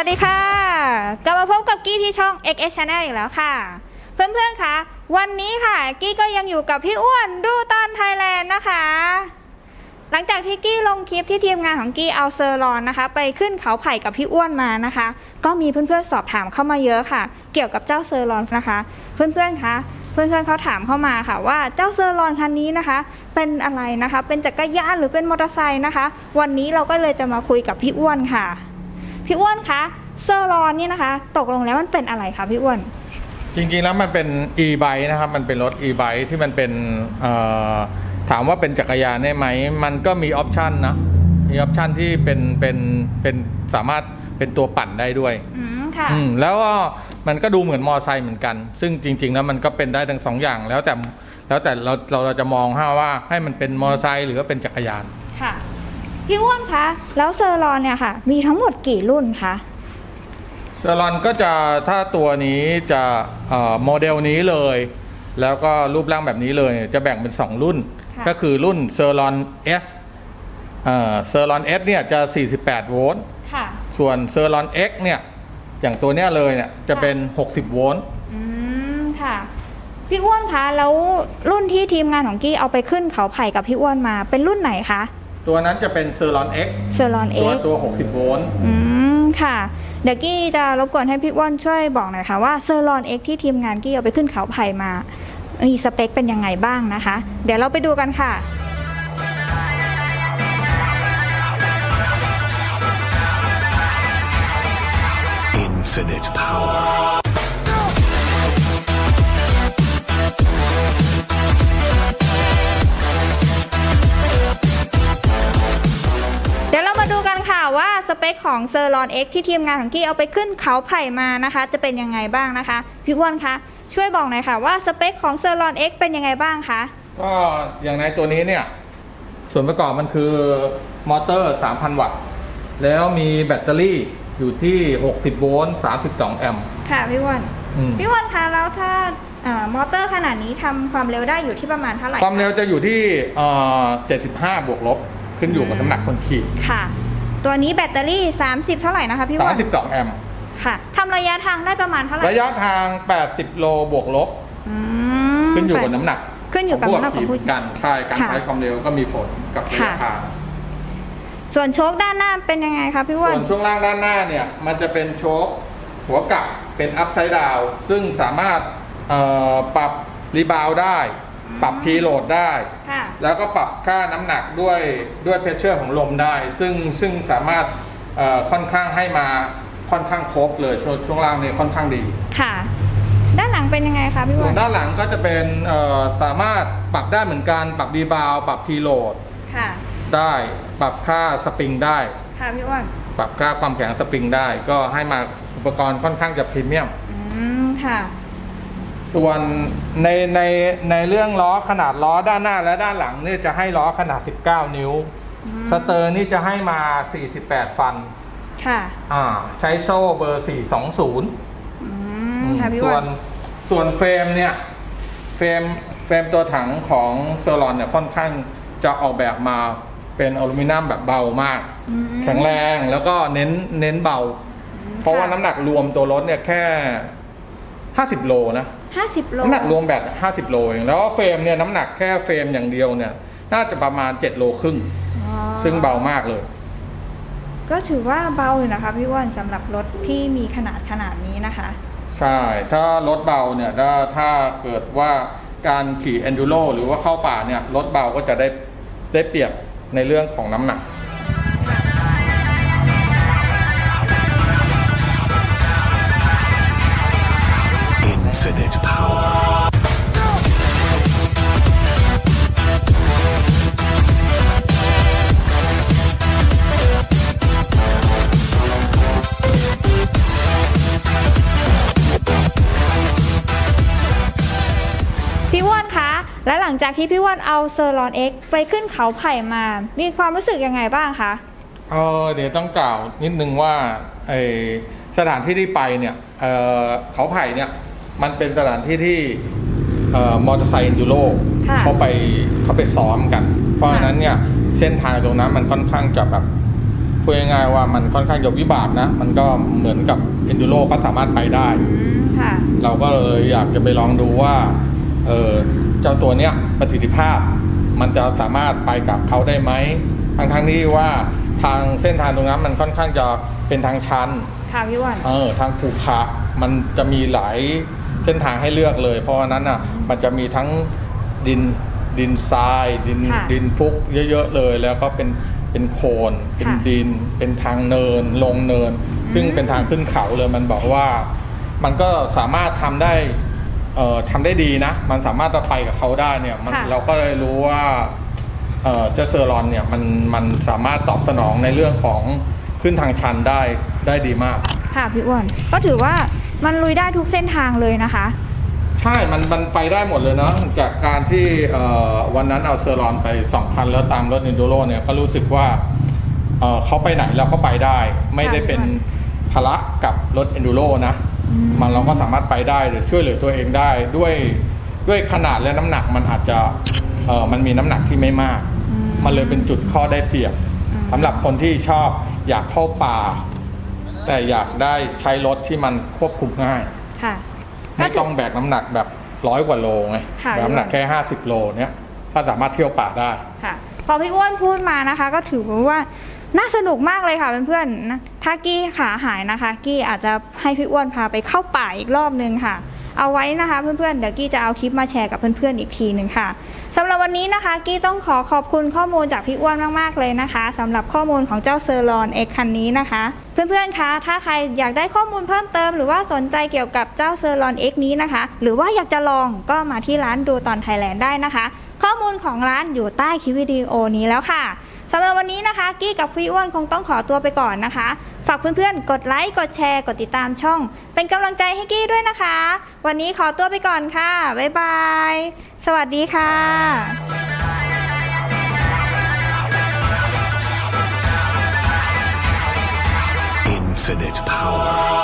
ัสดีค่ะ กลับมาพบกับกี้ที่ช่อง XS Channel อีกแล้วค่ะ เพื่อนๆคะวันนี้ค่ะ กี้ก็ยังอยู่กับพี่อ้วนดูตอนไทยแลนด์นะคะ หลังจากที่กี้ลงคลิปที่ทีมงานของกี้เอาเซอร์รอนนะคะ ไปขึ้นเขาไผ่กับพี่อ้วนมานะคะ ก็มีเพื่อนๆสอบถามเข้ามาเยอะค่ะ เกี่ยวกับเจ้าเซอร์รอนนะคะ เพื่อนๆคะเพื่อนๆเขาถามเข้ามาค่ะว่าเจ้าเซอร์รอนคันนี้นะคะ เป็นอะไรนะคะ เป็นจักรยานหรือเป็นมอเตอร์ไซค์นะคะ วันนี้เราก็เลยจะมาคุยกับพี่อ้วนค่ะ พี่อ้วนคะเซอร์รอนเนี่ยนะคะ ตกลงแล้วมันเป็นอะไรคะพี่อ้วน จริงๆแล้วมันเป็น e-bike นะครับ มันเป็นรถ e-bike ที่มันเป็นเอ่อถามว่าเป็นจักรยานได้ไหม มันก็มีออปชันนะ มีออปชันที่เป็นเป็นเป็นสามารถเป็นตัวปั่นได้ด้วย อืมค่ะอืมแล้วก็มันก็ดูเหมือนมอไซค์เหมือนกัน ซึ่งจริง ๆ แล้วมันก็เป็นได้ทั้งสองอย่างแล้วแต่แล้วแต่เราเราเราจะมองให้ว่าให้มันเป็นมอเตอร์ไซค์หรือว่าเป็นจักรยานค่ะ พี่อ้วนคะแล้วเซอร์รอนเนี่ยค่ะ มีทั้งหมดกี่รุ่นคะเซอร์ลอนก็จะถ้าตัวนี้จะเอ่อโมเดลนี้เลย แล้วก็รูปร่างแบบนี้เลยจะแบ่งเป็น 2 รุ่นค่ะก็คือรุ่นเซอร์ลอน S เซอร์ลอน S เนี่ยจะ 48 โวลต์ค่ะส่วนเซอร์ลอน X เนี่ย อย่างตัวเนี้ยเลยเนี่ยจะเป็น 60 โวลต์อืมค่ะ พี่อ้วนคะ แล้วรุ่นที่ทีมงานของกี้เอาไปขึ้นเขาไผ่กับพี่อ้วนมา เป็นรุ่นไหนคะ ตัวนั้นจะเป็นเซอร์ลอน X เซอร์รอนเอ็ตัวกตัว 60 โวลต์ อืมค่ะ เดี๋ยวกี้จะรบกวนให้พี่อ้วนช่วยบอกหน่อยค่ะว่าเซอร์รอนเอ็กที่ทีมงานกี้เอาไปขึ้นเขาไผ่มา มีสเปคเป็นยังไงบ้างนะคะ เดี๋ยวเราไปดูกันค่ะ Infinite power. เปคของเซอร์รอน X ที่ทีมงานของกี้เอาไปขึ้นเขาไผ่มานะคะ จะเป็นยังไงบ้างนะคะพี่อ้วนคะช่วยบอกหน่อยค่ะว่าสเปคของเซอร์รอน X เป็นยังไงบ้างคะก็อย่างในตัวนี้เนี่ยส่วนประกอบมันคือมอเตอร์ 3,000 วัตต์ แล้วมีแบตเตอรี่อยู่ที่ 60 โวลต์ 32 แอมป์ ค่ะพี่อ้วนอืม พี่อ้วนคะแล้วถ้าอ่ามอเตอร์ขนาดนี้ทำความเร็วได้อยู่ที่ประมาณเท่าไหร่ะความเร็วจะอยู่ที่เอ่อ75 บวกลบ ขึ้นอยู่กับน้ำหนักคนขี่ ค่ะ ตัวนี้แบตเตอรี่ 30 เท่าไหร่นะคะพี่อ้วน32 แอมป์ค่ะทำระยะทางได้ประมาณเท่าไหร่ระยะทาง 80 โลบวกลบ อืมขึ้นอยู่กับน้ำหนักขึ้นอยู่กับขงน้ำหนักของผู้ขี่กันใช่การค่ะ ใช้ความเร็วก็มีผลกับระยะค่ะทาง ส่วนโชคด้านหน้าเป็นยังไงคะพี่อ้วส่นวนช่วงล่างด้านหน้าเนี่ย มันจะเป็นโชคหัวกลับเป็นอัพไซด์ดาวซึ่งสามารถเอ่อปรับรีบาวได้ ปรับพีโหลดได้ ค่ะ แล้วก็ปรับค่าน้ำหนักด้วยด้วยเพชเชอร์ของลมได้ ซึ่งซึ่งสามารถเอ่อค่อนข้างให้มาค่อนข้างครบเลยช่วงช่วงล่างเนี่ยค่อนข้างดีค่ะ ด้านหลังเป็นยังไงคะพี่อ้ส่ววนนด้านหลังก็จะเป็นเอ่อสามารถปรับได้เหมือนกันปรับรีบาวปรับพีโหลดค่ะ ได้ปรับค่าสปริงได้ ค่ะพี่อ้วนปรับค่าความแข็งสปริงได้ ก็ให้มาอุปกรณ์ค่อนข้างจะพรีเมียม อืมค่ะ ส่วนในในในเรื่องล้อขนาดล้อด้านหน้าและด้านหลังนี่จะให้ล้อขนาด 19 นิ้ว สเตอร์นี่จะให้มา 48 ฟัน ค่ะอ่าใช้โซ่เบอร์ 420อืมค่ะพี่อ้ส่ววนนส่วนเฟรมเนี่ย เฟรมเฟรมตัวถังของเซอร์ลอนเนี่ยค่อนข้างจะออกแบบมาเป็นอลูมิเนียมแบบเบามาก อืม แข็งแรงแล้วก็เน้นเน้นเบา เพราะว่าน้ำหนักรวมตัวรถเนี่ยแค่ 50 โลนะ ห้าสิบโลน้ำหนักรวมแบบ50 โลเองแล้วก็เฟรมเนี่ยน้ำหนักแค่เฟรมอย่างเดียวเนี่ย น่าจะประมาณ 7 โลครึ่ง อ๋อซึ่งเบามากเลย ก็ถือว่าเบาอยู่นะคะพี่อ้วนสำหรับรถที่มีขนาดขนาดนี้นะคะ ใช่ ถ้ารถเบาเนี่ยถ้าถ้าเกิดว่าการขี่ enduro หรือว่าเข้าป่าเนี่ยรถเบาก็จะได้ได้เปรียบในเรื่องของน้ำหนัก Infinite power. พี่อ้วนคะและหลังจากที่พี่อ้วนเอาเซอร์รอน X ไปขึ้นเขาไผ่มา มีความรู้สึกยังไงบ้างคะ เออเดี๋ยวต้องกล่าวนิดนึงว่าไอสถานที่ที่ไปเนี่ยเออเขาไผ่เนี่ย มันเป็นสถานที่ที่เอ่อมอเตอร์ไซค์ยูโรค่ะเขาไปเขาไปซ้อมกัน เพราะฉะนั้นเนี่ยเส้นทางตรงนั้นมันค่อนข้างจะแบบพูดง่ายๆว่ามันค่อนข้างยกวิบากนะ มันก็เหมือนกับ enduro ก็สามารถไปได้อืมค่ะเราก็เลยอยากจะไปลองดูว่าเออเจ้าตัวเนี้ยประสิทธิภาพ มันจะสามารถไปกับเขาได้ไหมทั้งทั้งๆที่ว่าทางเส้นทางตรงนั้นมันค่อนข้างจะเป็นทางชันค่ะพี่อ้วนเออทางขรุขระมันจะมีหลาย เส้นทางให้เลือกเลย เพราะฉะนั้นอะมันจะมีทั้งดินดินทราย ดินค่ะดินฟุกเยอะๆเลย แล้วก็เป็นเป็นโคลนเป็นค่ะดิน เป็นทางเนินลงเนิน ซึ่งเป็นทางขึ้นเขาเลยมันบอกว่า มันก็สามารถทำได้เอ่อทำได้ดีนะ มันสามารถจะไปกับเขาได้เนี่ยมันค่ะ เราก็เลยรู้ว่าเอ่อเจ้าเซอร์รอนเนี่ยมันมันสามารถตอบสนองในเรื่องของขึ้นทางชันได้ได้ดีมาก ค่ะพี่อ้วนก็ถือว่า มันลุยได้ทุกเส้นทางเลยนะคะ ใช่ มันมันไปได้หมดเลยเนาะจากการที่เอ่อวันนั้นเอาเซอร์รอนไป2คันแล้วตามรถอินโดโรเนี่ยก็รู้สึกว่าเอ่อเขาไปไหนเราก็ไปได้ ไม่ได้เป็นภาระกับรถอินโดโรนะอืมมันเราก็สามารถไปได้หรือช่วยเหลือตัวเองได้ด้วยด้วยขนาดและน้ำหนักมันอาจจะเอ่อมันมีน้ำหนักที่ไม่มากอืมมันเลยเป็นจุดข้อได้เปรียบอืมสำหรับคนที่ชอบอยากเข้าป่า แต่อยากได้ใช้รถที่มันควบคุมง่าย ค่ะ ไม่ต้องแบกน้ำหนักแบบร้อยกว่าโลไงค่ะ แบกน้ำหนักแค่ห้าสิบโลเนี้ยก็สามารถเที่ยวป่าได้ ค่ะ พอพี่อ้วนพูดมานะคะ ก็ถือว่าน่าสนุกมากเลยค่ะเพื่อนๆนะถ้ากี้ขาหายนะคะ กี้อาจจะให้พี่อ้วนพาไปเข้าป่าอีกรอบนึงค่ะ เอาไว้นะคะเพื่อนๆเดี๋ยวกี้จะเอาคลิปมาแชร์กับเพื่อนๆอีกทีหนึ่งค่ะสำหรับ วันนี้นะคะกี้ต้องขอขอบคุณข้อมูลจากพี่อ้วนมากๆเลยนะคะสำหรับข้อมูลของเจ้าเซอร์ลอนเอ็กคันนี้นะคะ เพื่อนๆคะถ้าใครอยากได้ข้อมูลเพิ่มเติม หรือว่าสนใจเกี่ยวกับเจ้าเซอร์ลอนเอ็กนี้นะคะ หรือว่าอยากจะลองก็มาที่ร้านดูตอนไทยแลนด์ได้นะคะ ข้อมูลของร้านอยู่ใต้คลิปวิดีโอนี้แล้วค่ะสำหรับวันนี้นะคะ กี้กับพี่อ้วนคงต้องขอตัวไปก่อนนะคะ ฝากเพื่อนๆ กดไลค์กดแชร์ กดติดตามช่อง เป็นกำลังใจให้กี้ด้วยนะคะ วันนี้ขอตัวไปก่อนค่ะ บ๊ายบาย สวัสดีค่ะ Infinite power.